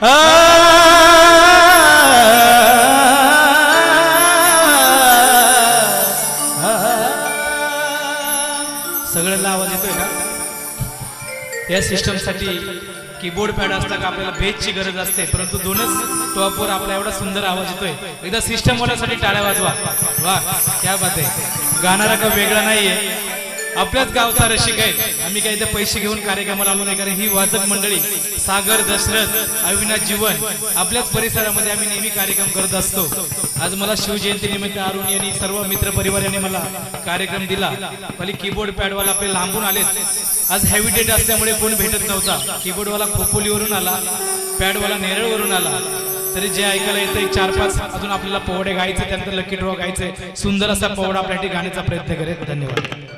सगळ्यांना आवाज येतोय का? या सिस्टमसाठी कीबोर्ड पॅड असला का आपल्याला बेसची गरज असते परंतु दोनच टॉपवर आपला एवढा सुंदर आवाज येतोय. एकदा सिस्टम वाल्यासाठी टाळ्या वाजवा. वा क्या बात आहे. गाणारा का वेगळा नाहीये? आपल्याच गावचा रसिक आहे. आम्ही काही इथे पैसे घेऊन कार्यक्रमाला आलो नाही कारण ही वाचक मंडळी सागर दशरथ अविनाश जीवन आपल्याच परिसरामध्ये आम्ही नेहमी कार्यक्रम करत असतो. आज मला शिवजयंती निमित्त अरुण यांनी सर्व मित्र परिवार यांनी मला कार्यक्रम दिला. पहिले कीबोर्ड पॅडवाला आपले लांबून आलेत. आज हेवी डेट असल्यामुळे कोण भेटत नव्हता. कीबोर्डवाला खोपोलीवरून आला पॅडवाला नेरळवरून आला. तरी जे ऐकायला येतं एक चार पाच अजून आपल्याला पोवडे गायचे त्यानंतर लकी ड्रॉ गायचे. सुंदर असा पोवडा आपल्यासाठी गाण्याचा प्रयत्न करेल धन्यवाद.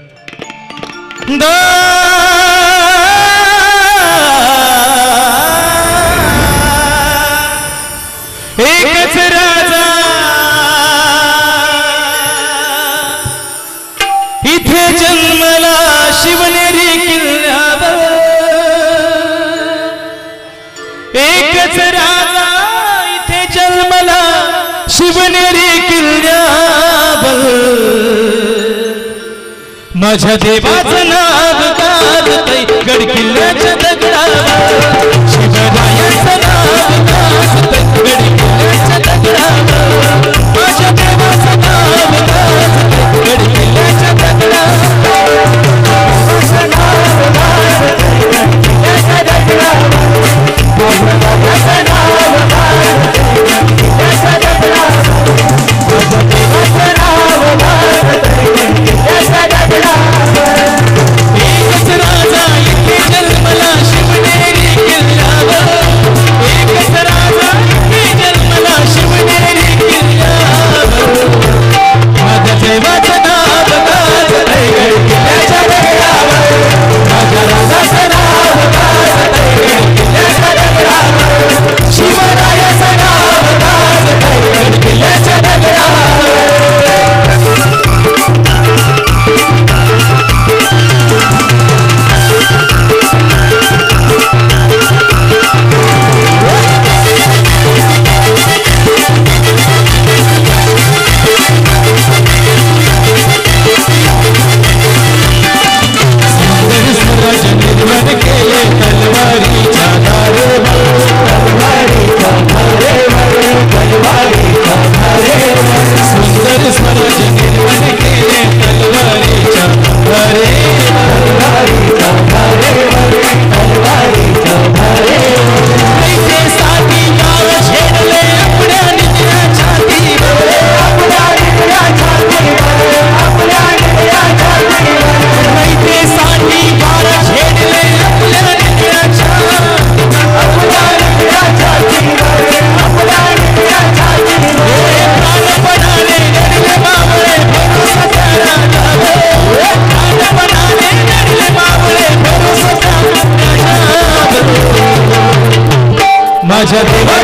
एकच राजा। इथे जन्मला शिवनेरी किल्ल्यावर। एकच राजा इथे जन्मला शिवनेरी किल्ल्यावर। माझ्या देवाचं नाव गाजतय माझ्या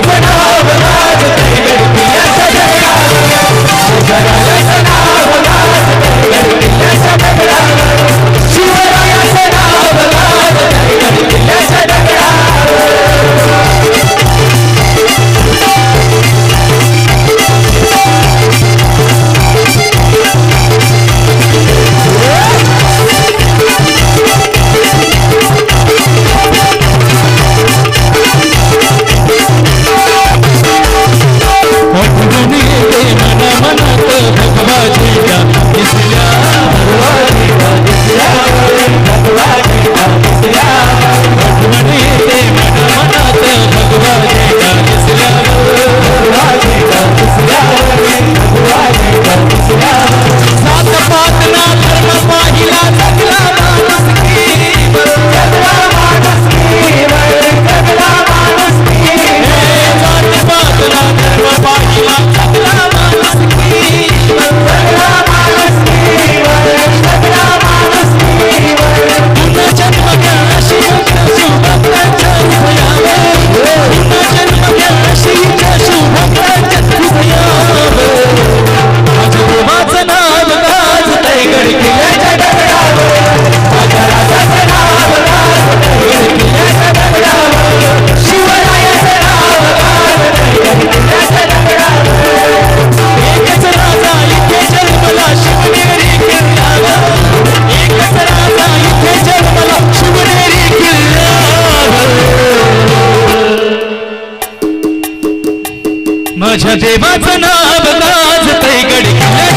माझ्या देवाचं नाव गाजते गड